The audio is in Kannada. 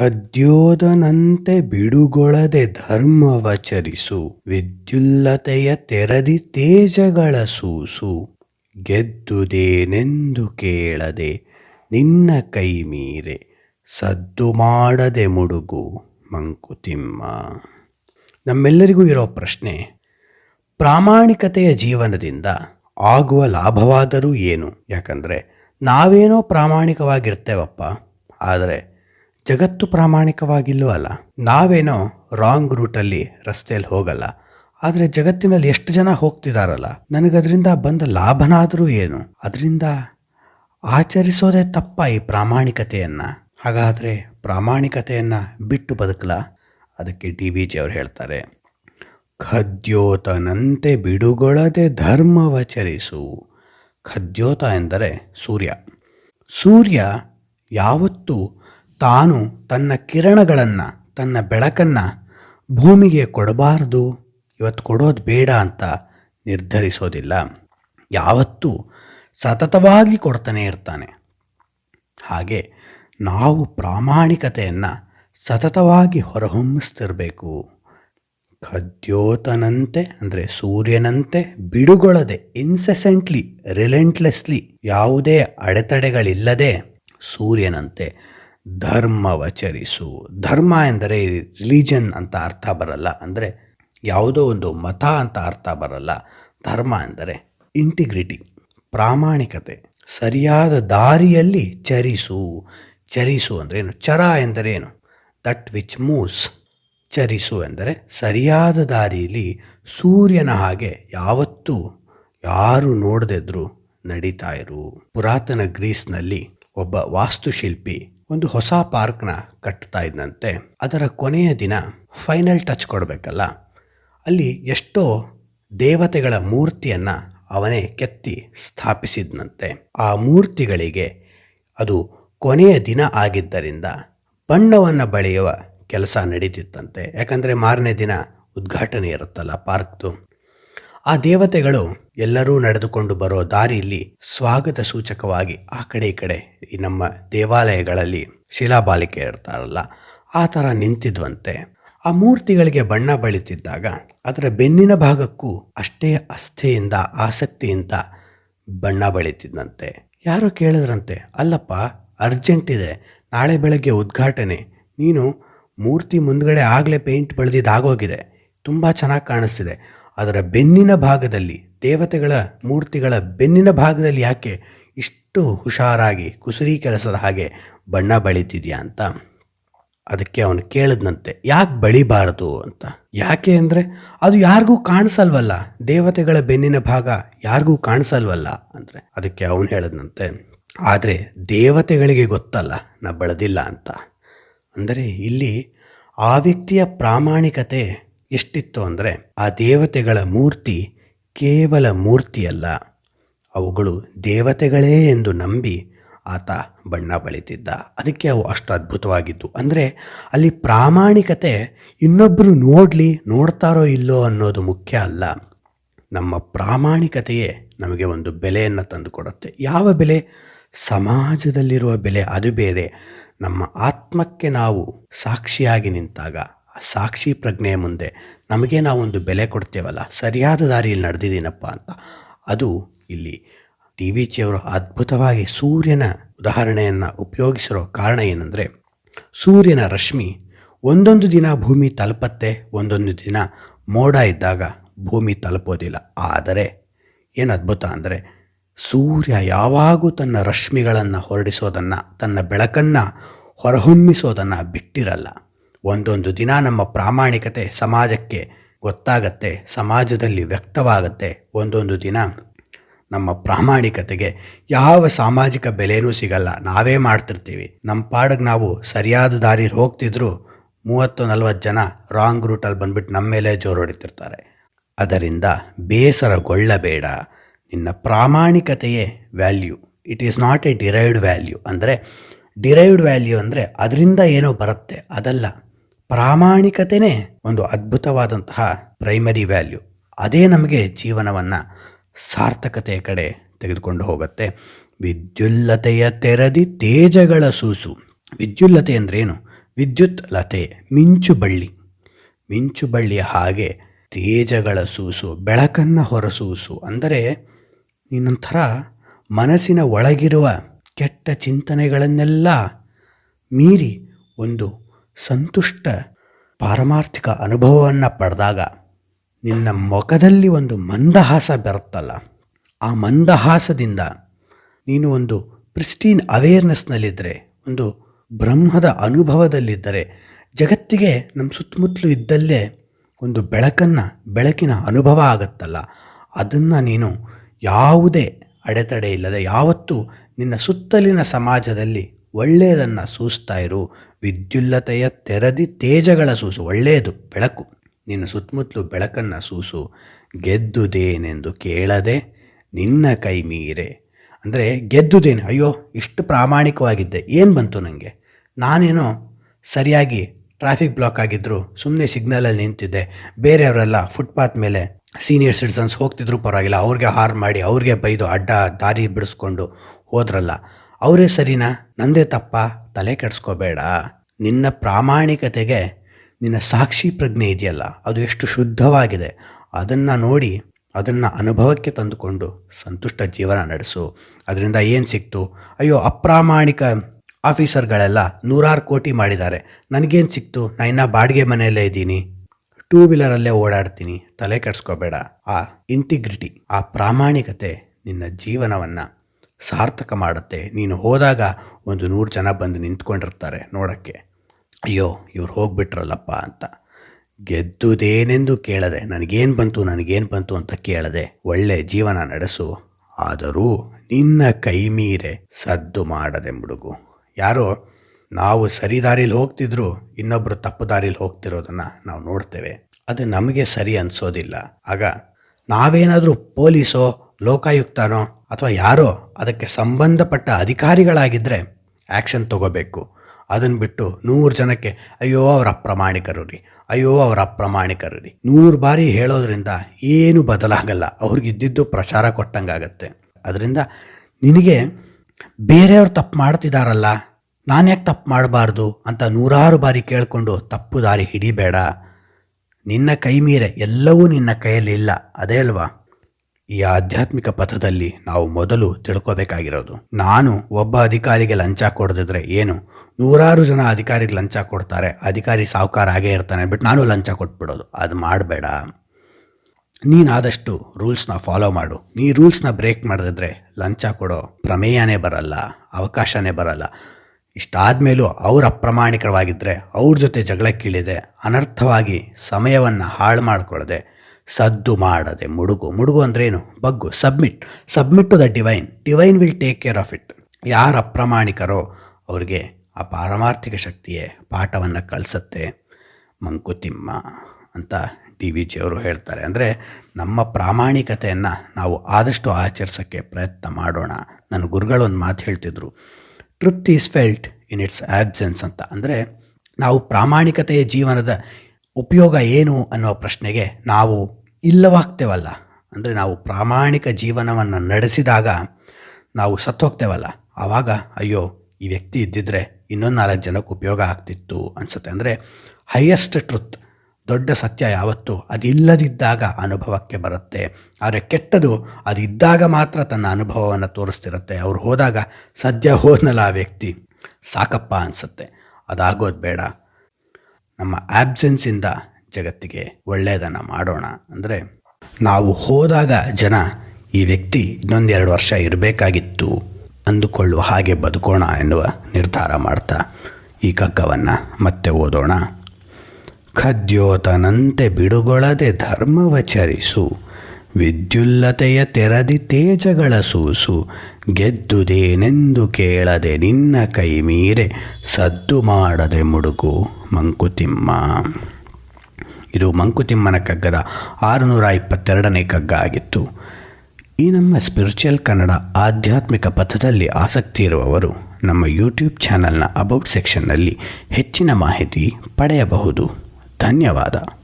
ಖದ್ಯೋದನಂತೆ ಬಿಡುಗೊಳದೆ ಧರ್ಮವಚರಿಸು, ವಿದ್ಯುಲ್ಲತೆಯ ತೆರದಿ ತೇಜಗಳ ಸೂಸು. ಗೆದ್ದುದೇನೆಂದು ಕೇಳದೆ ನಿನ್ನ ಕೈ ಮೀರೆ, ಸದ್ದು ಮಾಡದೆ ಮುಡುಗು ಮಂಕುತಿಮ್ಮ. ನಮ್ಮೆಲ್ಲರಿಗೂ ಇರೋ ಪ್ರಶ್ನೆ, ಪ್ರಾಮಾಣಿಕತೆಯ ಜೀವನದಿಂದ ಆಗುವ ಲಾಭವಾದರೂ ಏನು? ಯಾಕಂದರೆ ನಾವೇನೋ ಪ್ರಾಮಾಣಿಕವಾಗಿರ್ತೇವಪ್ಪ, ಆದರೆ ಜಗತ್ತು ಪ್ರಾಮಾಣಿಕವಾಗಿಲ್ಲವಲ್ಲ ನಾವೇನೋ ರಾಂಗ್ ರೂಟಲ್ಲಿ ರಸ್ತೆಯಲ್ಲಿ ಹೋಗಲ್ಲ, ಆದರೆ ಜಗತ್ತಿನಲ್ಲಿ ಎಷ್ಟು ಜನ ಹೋಗ್ತಿದಾರಲ್ಲ, ನನಗದರಿಂದ ಬಂದ ಲಾಭನಾದರೂ ಏನು? ಅದರಿಂದ ಆಚರಿಸೋದೇ ತಪ್ಪ ಈ ಪ್ರಾಮಾಣಿಕತೆಯನ್ನು. ಹಾಗಾದರೆ ಪ್ರಾಮಾಣಿಕತೆಯನ್ನು ಬಿಟ್ಟು ಬದುಕಲ? ಅದಕ್ಕೆ ಡಿ ವಿ ಜಿ ಅವರು ಹೇಳ್ತಾರೆ, ಖದ್ಯೋತನಂತೆ ಬಿಡುಗೊಳದೆ ಧರ್ಮವಚರಿಸು ಖದ್ಯೋತ ಎಂದರೆ ಸೂರ್ಯ. ಸೂರ್ಯ ಯಾವತ್ತೂ ತಾನು ತನ್ನ ಕಿರಣಗಳನ್ನು, ತನ್ನ ಬೆಳಕನ್ನು ಭೂಮಿಗೆ ಕೊಡಬಾರ್ದು, ಇವತ್ತು ಕೊಡೋದು ಬೇಡ ಅಂತ ನಿರ್ಧರಿಸೋದಿಲ್ಲ. ಯಾವತ್ತೂ ಸತತವಾಗಿ ಕೊಡ್ತಾನೆ ಇರ್ತಾನೆ. ಹಾಗೆ ನಾವು ಪ್ರಾಮಾಣಿಕತೆಯನ್ನು ಸತತವಾಗಿ ಹೊರಹೊಮ್ಮಿಸ್ತಿರಬೇಕು. ಖದ್ಯೋತನಂತೆ, ಅಂದರೆ ಸೂರ್ಯನಂತೆ ಬಿಡುಗೊಳದೆ ಇನ್ಸೆಸೆಂಟ್ಲಿ ರಿಲೆಂಟ್ಲೆಸ್ಲಿ ಯಾವುದೇ ಅಡೆತಡೆಗಳಿಲ್ಲದೆ ಸೂರ್ಯನಂತೆ ಧರ್ಮವಚರಿಸು ಧರ್ಮ ಎಂದರೆ ರಿಲಿಜನ್ ಅಂತ ಅರ್ಥ ಬರಲ್ಲ. ಅಂದರೆ ಯಾವುದೋ ಒಂದು ಮತ ಅಂತ ಅರ್ಥ ಬರಲ್ಲ. ಧರ್ಮ ಎಂದರೆ ಇಂಟಿಗ್ರಿಟಿ ಪ್ರಾಮಾಣಿಕತೆ, ಸರಿಯಾದ ದಾರಿಯಲ್ಲಿ ಚರಿಸು. ಚರಿಸು ಅಂದ್ರೇನು ಚರ ಎಂದರೇನು ದಟ್ ವಿಚ್ ಮೂವ್ಸ್ ಚರಿಸು ಎಂದರೆ ಸರಿಯಾದ ದಾರಿಯಲ್ಲಿ ಸೂರ್ಯನ ಹಾಗೆ ಯಾವತ್ತೂ ಯಾರು ನೋಡದಿದ್ರು ನಡೀತಾ ಇರು. ಪುರಾತನ ಗ್ರೀಸ್ನಲ್ಲಿ ಒಬ್ಬ ವಾಸ್ತುಶಿಲ್ಪಿ ಒಂದು ಹೊಸ ಪಾರ್ಕ್ನ ಕಟ್ತಾ ಇದ್ದಂತೆ ಅದರ ಕೊನೆಯ ದಿನ ಫೈನಲ್ ಟಚ್ ಕೊಡಬೇಕಲ್ಲ. ಅಲ್ಲಿ ಎಷ್ಟೋ ದೇವತೆಗಳ ಮೂರ್ತಿಯನ್ನು ಅವನೇ ಕೆತ್ತಿ ಸ್ಥಾಪಿಸಿದ್ನಂತೆ. ಆ ಮೂರ್ತಿಗಳಿಗೆ ಅದು ಕೊನೆಯ ದಿನ ಆಗಿದ್ದರಿಂದ ಬಣ್ಣವನ್ನು ಬಳಿಯುವ ಕೆಲಸ ನಡೀತಿತ್ತಂತೆ. ಯಾಕಂದರೆ ಮಾರನೇ ದಿನ ಉದ್ಘಾಟನೆ ಇರುತ್ತಲ್ಲ ಪಾರ್ಕ್ದು. ಆ ದೇವತೆಗಳು ಎಲ್ಲರೂ ನಡೆದುಕೊಂಡು ಬರೋ ದಾರಿಯಲ್ಲಿ ಸ್ವಾಗತ ಸೂಚಕವಾಗಿ ಆ ಕಡೆ ಈ ಕಡೆ ಈ ನಮ್ಮ ದೇವಾಲಯಗಳಲ್ಲಿ ಶಿಲಾಬಾಲಿಕೆ ಇರ್ತಾರಲ್ಲ, ಆ ಥರ ನಿಂತಿದ್ವಂತೆ. ಆ ಮೂರ್ತಿಗಳಿಗೆ ಬಣ್ಣ ಬಳಿತಿದ್ದಾಗ ಅದರ ಬೆನ್ನಿನ ಭಾಗಕ್ಕೂ ಅಷ್ಟೇ ಅಸ್ಥೆಯಿಂದ, ಆಸಕ್ತಿಯಿಂದ ಬಣ್ಣ ಬಳಿತಿದ್ದಂತೆ ಯಾರೋ ಕೇಳಿದ್ರಂತೆ, ಅಲ್ಲಪ್ಪ, ಅರ್ಜೆಂಟ್ ಇದೆ. ನಾಳೆ ಬೆಳಗ್ಗೆ ಉದ್ಘಾಟನೆ. ನೀನು ಮೂರ್ತಿ ಮುಂದ್ಗಡೆ ಆಗಲೇ ಪೇಂಟ್ ಬಳಿದಿದ್ದಾಗೋಗಿದೆ. ತುಂಬ ಚೆನ್ನಾಗಿ ಕಾಣಿಸ್ತಿದೆ. ಅದರ ಬೆನ್ನಿನ ಭಾಗದಲ್ಲಿ, ದೇವತೆಗಳ ಮೂರ್ತಿಗಳ ಬೆನ್ನಿನ ಭಾಗದಲ್ಲಿ ಯಾಕೆ ಇಷ್ಟು ಹುಷಾರಾಗಿ, ಕುಸುರಿ ಕೆಲಸದ ಹಾಗೆ ಬಣ್ಣ ಬಳಿತಿದ್ಯಾ ಅಂತ. ಅದಕ್ಕೆ ಅವನು ಕೇಳಿದ್ನಂತೆ, ಯಾಕೆ ಬಳಿಬಾರದು ಅಂತ. ಯಾಕೆ ಅಂದರೆ, ಅದು ಯಾರಿಗೂ ಕಾಣಿಸಲ್ವಲ್ಲ. ದೇವತೆಗಳ ಬೆನ್ನಿನ ಭಾಗ ಯಾರಿಗೂ ಕಾಣಿಸಲ್ವಲ್ಲ ಅಂದರೆ. ಅದಕ್ಕೆ ಅವನು ಹೇಳಿದ್ನಂತೆ, ಆದರೆ ದೇವತೆಗಳಿಗೆ ಗೊತ್ತಲ್ಲ, ನಾ ಬಳದಿಲ್ಲ ಅಂತ. ಅಂದರೆ ಇಲ್ಲಿ ಆ ವ್ಯಕ್ತಿಯ ಪ್ರಾಮಾಣಿಕತೆ ಎಷ್ಟಿತ್ತು ಅಂದರೆ ಆ ದೇವತೆಗಳ ಮೂರ್ತಿ ಕೇವಲ ಮೂರ್ತಿಯಲ್ಲ. ಅವುಗಳು ದೇವತೆಗಳೇ ಎಂದು ನಂಬಿ ಆತ ಬಣ್ಣ ಬಳಿತಿದ್ದ. ಅದಕ್ಕೆ ಅವು ಅಷ್ಟು ಅದ್ಭುತವಾಗಿದ್ದು. ಅಂದರೆ ಅಲ್ಲಿ ಪ್ರಾಮಾಣಿಕತೆ ಇನ್ನೊಬ್ಬರು ನೋಡಲಿ, ನೋಡ್ತಾರೋ ಇಲ್ಲೋ ಅನ್ನೋದು ಮುಖ್ಯ ಅಲ್ಲ. ನಮ್ಮ ಪ್ರಾಮಾಣಿಕತೆಯೇ ನಮಗೆ ಒಂದು ಬೆಲೆಯನ್ನು ತಂದುಕೊಡುತ್ತೆ. ಯಾವ ಬೆಲೆ? ಸಮಾಜದಲ್ಲಿರುವ ಬೆಲೆ. ಅದು ಬೇರೆ. ನಮ್ಮ ಆತ್ಮಕ್ಕೆ ನಾವು ಸಾಕ್ಷಿಯಾಗಿ ನಿಂತಾಗ ಸಾಕ್ಷಿ ಪ್ರಜ್ಞೆಯ ಮುಂದೆ ನಮಗೆ ನಾವೊಂದು ಬೆಲೆ ಕೊಡ್ತೇವಲ್ಲ, ಸರಿಯಾದ ದಾರಿಯಲ್ಲಿ ನಡೆದಿದ್ದೀನಪ್ಪ ಅಂತ. ಅದು ಇಲ್ಲಿ ಡಿ ವಿ ಜಿಯವರು ಅದ್ಭುತವಾಗಿ ಸೂರ್ಯನ ಉದಾಹರಣೆಯನ್ನು ಉಪಯೋಗಿಸಿರೋ ಕಾರಣ ಏನಂದರೆ, ಸೂರ್ಯನ ರಶ್ಮಿ ಒಂದೊಂದು ದಿನ ಭೂಮಿ ತಲುಪತ್ತೆ, ಒಂದೊಂದು ದಿನ ಮೋಡ ಇದ್ದಾಗ ಭೂಮಿ ತಲುಪೋದಿಲ್ಲ. ಆದರೆ ಏನು ಅದ್ಭುತ ಅಂದರೆ, ಸೂರ್ಯ ಯಾವಾಗೂ ತನ್ನ ರಶ್ಮಿಗಳನ್ನು ಹೊರಡಿಸೋದನ್ನು, ತನ್ನ ಬೆಳಕನ್ನು ಹೊರಹೊಮ್ಮಿಸೋದನ್ನು ಬಿಟ್ಟಿರಲ್ಲ. ಒಂದೊಂದು ದಿನ ನಮ್ಮ ಪ್ರಾಮಾಣಿಕತೆ ಸಮಾಜಕ್ಕೆ ಗೊತ್ತಾಗತ್ತೆ, ಸಮಾಜದಲ್ಲಿ ವ್ಯಕ್ತವಾಗತ್ತೆ. ಒಂದೊಂದು ದಿನ ನಮ್ಮ ಪ್ರಾಮಾಣಿಕತೆಗೆ ಯಾವ ಸಾಮಾಜಿಕ ಬೆಲೆನೂ ಸಿಗಲ್ಲ. ನಾವೇ ಮಾಡ್ತಿರ್ತೀವಿ. ನಮ್ಮ ಪಾಡಿಗೆ ನಾವು ಸರಿಯಾದ ದಾರಿ ಹೋಗ್ತಿದ್ರು ಮೂವತ್ತು, ನಲ್ವತ್ತು ಜನ ರಾಂಗ್ ರೂಟಲ್ಲಿ ಬಂದ್ಬಿಟ್ಟು ನಮ್ಮ ಮೇಲೆ ಜೋರು ಹೊಡಿತಿರ್ತಾರೆ. ಅದರಿಂದ ಬೇಸರಗೊಳ್ಳಬೇಡ. ನಿನ್ನ ಪ್ರಾಮಾಣಿಕತೆಯೇ value it is not a derived value ಅಂದರೆ ಡಿರೈವ್ಡ್ ವ್ಯಾಲ್ಯೂ ಅಂದರೆ ಅದರಿಂದ ಏನೋ ಬರುತ್ತೆ. ಅದಲ್ಲ. ಪ್ರಾಮಾಣಿಕತೆಯೇ ಒಂದು ಅದ್ಭುತವಾದಂತಹ ಪ್ರೈಮರಿ ವ್ಯಾಲ್ಯೂ ಅದೇ ನಮಗೆ ಜೀವನವನ್ನು ಸಾರ್ಥಕತೆಯ ಕಡೆ ತೆಗೆದುಕೊಂಡು ಹೋಗುತ್ತೆ. ವಿದ್ಯುಲ್ಲತೆಯ ತೆರದಿ ತೇಜಗಳ ಸೂಸು. ವಿದ್ಯುಲ್ಲತೆ ಅಂದ್ರೇನು? ವಿದ್ಯುತ್ ಲತೆ, ಮಿಂಚು ಬಳ್ಳಿ. ಮಿಂಚು ಬಳ್ಳಿಯ ಹಾಗೆ ತೇಜಗಳ ಸೂಸು, ಬೆಳಕನ್ನು ಹೊರಸೂಸು ಅಂದರೆ ನಿನ್ನೊಂಥರ ಮನಸ್ಸಿನ ಒಳಗಿರುವ ಕೆಟ್ಟ ಚಿಂತನೆಗಳನ್ನೆಲ್ಲ ಮೀರಿ ಒಂದು ಸಂತುಷ್ಟ ಪಾರಮಾರ್ಥಿಕ ಅನುಭವವನ್ನು ಪಡೆದಾಗ ನಿನ್ನ ಮುಖದಲ್ಲಿ ಒಂದು ಮಂದಹಾಸ ಬರುತ್ತಲ್ಲ. ಆ ಮಂದಹಾಸದಿಂದ ನೀನು ಒಂದು ಪ್ರಿಸ್ಟೀನ್ ಅವೇರ್ನೆಸ್ನಲ್ಲಿದ್ದರೆ ಒಂದು ಬ್ರಹ್ಮದ ಅನುಭವದಲ್ಲಿದ್ದರೆ, ಜಗತ್ತಿಗೆ ನಮ್ಮ ಸುತ್ತಮುತ್ತಲು ಇದ್ದಲ್ಲೇ ಒಂದು ಬೆಳಕನ್ನು, ಬೆಳಕಿನ ಅನುಭವ ಆಗುತ್ತಲ್ಲ. ಅದನ್ನು ನೀನು ಯಾವುದೇ ಅಡೆತಡೆ ಇಲ್ಲದೆ, ಯಾವತ್ತೂ ನಿನ್ನ ಸುತ್ತಲಿನ ಸಮಾಜದಲ್ಲಿ ಒಳ್ಳೆಯದನ್ನು ಸೂಸ್ತಾ ಇರು. ವಿದ್ಯುಲ್ಲತೆಯ ತೆರದಿ ತೇಜಗಳ ಸೂಸು. ಒಳ್ಳೆಯದು ಬೆಳಕು. ನಿನ್ನ ಸುತ್ತಮುತ್ತಲು ಬೆಳಕನ್ನು ಸೂಸು. ಗೆದ್ದುದೇನೆಂದು ಕೇಳದೆ ನಿನ್ನ ಕೈ ಮೀರೆ. ಅಂದರೆ ಗೆದ್ದುದೇನೆ. ಅಯ್ಯೋ, ಇಷ್ಟು ಪ್ರಾಮಾಣಿಕವಾಗಿದ್ದೆ. ಏನು ಬಂತು ನನಗೆ ನಾನೇನೋ ಸರಿಯಾಗಿ ಟ್ರಾಫಿಕ್ ಬ್ಲಾಕ್ ಆಗಿದ್ದರು ಸುಮ್ಮನೆ ಸಿಗ್ನಲಲ್ಲಿ ನಿಂತಿದ್ದೆ. ಬೇರೆಯವರೆಲ್ಲ ಫುಟ್ಪಾತ್ ಮೇಲೆ ಸೀನಿಯರ್ ಸಿಟಿಸನ್ಸ್ ಹೋಗ್ತಿದ್ರು ಪರವಾಗಿಲ್ಲ. ಅವ್ರಿಗೆ ಹಾರ್ ಮಾಡಿ, ಅವ್ರಿಗೆ ಬೈದು ಅಡ್ಡ ದಾರಿ ಬಿಡಿಸ್ಕೊಂಡು ಹೋದ್ರಲ್ಲ. ಅವರೇ ಸರಿನಾ? ನಂದೇ ತಪ್ಪ? ತಲೆ ಕೆಡಿಸ್ಕೋಬೇಡ. ನಿನ್ನ ಪ್ರಾಮಾಣಿಕತೆಗೆ ನಿನ್ನ ಸಾಕ್ಷಿ ಪ್ರಜ್ಞೆ ಇದೆಯಲ್ಲ, ಅದು ಎಷ್ಟು ಶುದ್ಧವಾಗಿದೆ. ಅದನ್ನು ನೋಡಿ, ಅದನ್ನು ಅನುಭವಕ್ಕೆ ತಂದುಕೊಂಡು ಸಂತುಷ್ಟ ಜೀವನ ನಡೆಸು. ಅದರಿಂದ ಏನು ಸಿಕ್ತು? ಅಯ್ಯೋ, ಅಪ್ರಾಮಾಣಿಕ ಆಫೀಸರ್ಗಳೆಲ್ಲ ನೂರಾರು ಕೋಟಿ ಮಾಡಿದ್ದಾರೆ. ನನಗೇನು ಸಿಕ್ತು? ನಾ ಇನ್ನೂ ಬಾಡಿಗೆ ಮನೆಯಲ್ಲೇ ಇದ್ದೀನಿ. ಟೂ ವೀಲರಲ್ಲೇ ಓಡಾಡ್ತೀನಿ. ತಲೆ ಕೆಡಿಸ್ಕೋಬೇಡ. ಆ ಇಂಟಿಗ್ರಿಟಿ ಆ ಪ್ರಾಮಾಣಿಕತೆ ನಿನ್ನ ಜೀವನವನ್ನು ಸಾರ್ಥಕ ಮಾಡುತ್ತೆ. ನೀನು ಹೋದಾಗ ಒಂದು ನೂರು ಜನ ಬಂದು ನಿಂತ್ಕೊಂಡಿರ್ತಾರೆ ನೋಡೋಕ್ಕೆ. ಅಯ್ಯೋ, ಇವ್ರು ಹೋಗ್ಬಿಟ್ರಲ್ಲಪ್ಪ ಅಂತ. ಗೆದ್ದುದೇನೆಂದು ಕೇಳದೆ, ನನಗೇನು ಬಂತು ನನಗೇನು ಬಂತು ಅಂತ ಕೇಳದೆ ಒಳ್ಳೆ ಜೀವನ ನಡೆಸು. ಆದರೂ ನಿನ್ನ ಕೈ ಮೀರೆ ಸದ್ದು ಮಾಡದೆ ಮುಡುಗು. ಯಾರೋ, ನಾವು ಸರಿ ದಾರಿಲಿ ಹೋಗ್ತಿದ್ರು ಇನ್ನೊಬ್ಬರು ತಪ್ಪು ದಾರಿಲಿ ಹೋಗ್ತಿರೋದನ್ನು ನಾವು ನೋಡ್ತೇವೆ. ಅದು ನಮಗೆ ಸರಿ ಅನಿಸೋದಿಲ್ಲ. ಆಗ ನಾವೇನಾದರೂ ಪೊಲೀಸೋ, ಲೋಕಾಯುಕ್ತನೋ ಅಥವಾ ಯಾರೋ ಅದಕ್ಕೆ ಸಂಬಂಧಪಟ್ಟ ಅಧಿಕಾರಿಗಳಾಗಿದ್ದರೆ ಆ್ಯಕ್ಷನ್ ತಗೋಬೇಕು. ಅದನ್ನು ಬಿಟ್ಟು ನೂರು ಜನಕ್ಕೆ, ಅಯ್ಯೋ, ಅವರ ಅಪ್ರಾಮಾಣಿಕರು ರೀ ಅಯ್ಯೋ, ಅವರ ಅಪ್ರಾಮಾಣಿಕರು ರೀ ನೂರು ಬಾರಿ ಹೇಳೋದ್ರಿಂದ ಏನು ಬದಲಾಗಲ್ಲ. ಅವ್ರಿಗಿದ್ದಿದ್ದು ಪ್ರಚಾರ ಕೊಟ್ಟಂಗಾಗತ್ತೆ. ಅದರಿಂದ ನಿನಗೆ ಬೇರೆಯವ್ರು ತಪ್ಪು ಮಾಡ್ತಿದ್ದಾರಲ್ಲ ನಾನು ಯಾಕೆ ತಪ್ಪು ಮಾಡಬಾರ್ದು ಅಂತ ನೂರಾರು ಬಾರಿ ಕೇಳಿಕೊಂಡು ತಪ್ಪು ದಾರಿ ಹಿಡಿಬೇಡ. ನಿನ್ನ ಕೈ ಮೀರೆ ಎಲ್ಲವೂ ನಿನ್ನ ಕೈಯಲ್ಲಿ ಇಲ್ಲ. ಅದೇ ಅಲ್ವಾ? ಈ ಆಧ್ಯಾತ್ಮಿಕ ಪಥದಲ್ಲಿ ನಾವು ಮೊದಲು ತಿಳ್ಕೋಬೇಕಾಗಿರೋದು. ನಾನು ಒಬ್ಬ ಅಧಿಕಾರಿಗೆ ಲಂಚ ಕೊಡದಿದ್ರೆ ಏನು? ನೂರಾರು ಜನ ಅಧಿಕಾರಿಗೆ ಲಂಚ ಕೊಡ್ತಾರೆ. ಅಧಿಕಾರಿ ಸಾಹುಕಾರ ಆಗೇ ಇರ್ತಾನೆ ಬಿಟ್ಟು ನಾನು ಲಂಚ ಕೊಟ್ಬಿಡೋದು. ಅದು ಮಾಡಬೇಡ. ನೀನಾದಷ್ಟು ರೂಲ್ಸ್ನ ಫಾಲೋ ಮಾಡು. ನೀ ರೂಲ್ಸ್ನ ಬ್ರೇಕ್ ಮಾಡಿದ್ರೆ ಲಂಚ ಕೊಡೋ ಪ್ರಮೇಯನೇ ಬರಲ್ಲ. ಅವಕಾಶನೇ ಬರಲ್ಲ. ಇಷ್ಟಾದ ಮೇಲೂ ಅವ್ರು ಅಪ್ರಾಮಾಣಿಕವಾಗಿದ್ದರೆ ಅವ್ರ ಜೊತೆ ಜಗಳಕ್ಕಿಳಿದೆ ಅನರ್ಥವಾಗಿ ಸಮಯವನ್ನು ಹಾಳು ಮಾಡಿಕೊಳ್ಳದೆ ಸದ್ದು ಮಾಡದೆ ಮುಡುಗು. ಮುಡುಗು ಅಂದ್ರೇನು ಬಗ್ಗು. Submit submit to the divine divine will take care of it ಯಾರು ಅಪ್ರಾಮಾಣಿಕರೋ ಅವ್ರಿಗೆ ಆ ಪಾರಮಾರ್ಥಿಕ ಶಕ್ತಿಯೇ ಪಾಠವನ್ನು ಕಳಿಸತ್ತೆ. ಮಂಕುತಿಮ್ಮ ಅಂತ ಡಿ ವಿ ಜಿಯವರು ಹೇಳ್ತಾರೆ. ಅಂದರೆ ನಮ್ಮ ಪ್ರಾಮಾಣಿಕತೆಯನ್ನು ನಾವು ಆದಷ್ಟು ಆಚರಿಸೋಕ್ಕೆ ಪ್ರಯತ್ನ ಮಾಡೋಣ. ನನ್ನ ಗುರುಗಳು ಒಂದು ಮಾತು ಹೇಳ್ತಿದ್ರು. Truth is felt in its absence ಅಂತ. ಅಂದರೆ ನಾವು ಪ್ರಾಮಾಣಿಕತೆಯ ಜೀವನದ ಉಪಯೋಗ ಏನು ಅನ್ನೋ ಪ್ರಶ್ನೆಗೆ ನಾವು ಇಲ್ಲವಾಗ್ತೇವಲ್ಲ. ಅಂದರೆ ನಾವು ಪ್ರಾಮಾಣಿಕ ಜೀವನವನ್ನು ನಡೆಸಿದಾಗ ನಾವು ಸತ್ತೋಗ್ತೇವಲ್ಲ. ಆವಾಗ ಅಯ್ಯೋ, ಈ ವ್ಯಕ್ತಿ ಇದ್ದಿದ್ರೆ ಇನ್ನೊಂದು ನಾಲ್ಕು ಜನಕ್ಕೆ ಉಪಯೋಗ ಆಗ್ತಿತ್ತು ಅನಿಸುತ್ತೆ. ಅಂದರೆ ಹೈಯೆಸ್ಟ್ ಟ್ರುತ್ ದೊಡ್ಡ ಸತ್ಯ ಯಾವತ್ತು ಅದಿಲ್ಲದಿದ್ದಾಗ ಅನುಭವಕ್ಕೆ ಬರುತ್ತೆ. ಆದರೆ ಕೆಟ್ಟದು ಅದಿದ್ದಾಗ ಮಾತ್ರ ತನ್ನ ಅನುಭವವನ್ನು ತೋರಿಸ್ತಿರುತ್ತೆ. ಅವ್ರು ಹೋದಾಗ ಸದ್ಯ ಹೋದ್ನಲ್ಲ ಆ ವ್ಯಕ್ತಿ. ಸಾಕಪ್ಪ ಅನಿಸುತ್ತೆ. ಅದಾಗೋದು ಬೇಡ. ನಮ್ಮ ಆಬ್ಸೆನ್ಸಿಂದ ಜಗತ್ತಿಗೆ ಒಳ್ಳೆಯದನ್ನು ಮಾಡೋಣ ಅಂದರೆ ನಾವು ಹೋದಾಗ ಜನ ಈ ವ್ಯಕ್ತಿ ಇನ್ನೊಂದೆರಡು ವರ್ಷ ಇರಬೇಕಾಗಿತ್ತು ಅಂದುಕೊಳ್ಳುವ ಹಾಗೆ ಬದುಕೋಣ ಎನ್ನುವ ನಿರ್ಧಾರ ಮಾಡ್ತಾ ಈ ಕಗ್ಗವನ್ನು ಮತ್ತೆ ಓದೋಣ. ಖದ್ಯೋತನಂತೆ ಬಿಡುಗೊಳದೆ ಧರ್ಮವಚರಿಸು ವಿದ್ಯುಲ್ಲತೆಯ ತೆರದಿ ತೇಜಗಳ ಸೂಸು, ಗೆದ್ದುದೇನೆಂದು ಕೇಳದೆ ನಿನ್ನ ಕೈ ಮೀರೆ ಸದ್ದು ಮಾಡದೆ ಮುಡುಕು ಮಂಕುತಿಮ್ಮ. ಇದು ಮಂಕುತಿಮ್ಮನ ಕಗ್ಗದ ಆರುನೂರ ಇಪ್ಪತ್ತೆರಡನೇ ಕಗ್ಗ ಆಗಿತ್ತು. ಈ ನಮ್ಮ ಸ್ಪಿರಿಚುವಲ್ ಕನ್ನಡ ಆಧ್ಯಾತ್ಮಿಕ ಪಥದಲ್ಲಿ ಆಸಕ್ತಿ ಇರುವವರು ನಮ್ಮ ಯೂಟ್ಯೂಬ್ ಚಾನಲ್ನ ಅಬೌಟ್ ಸೆಕ್ಷನ್ನಲ್ಲಿ ಹೆಚ್ಚಿನ ಮಾಹಿತಿ ಪಡೆಯಬಹುದು. ಧನ್ಯವಾದ.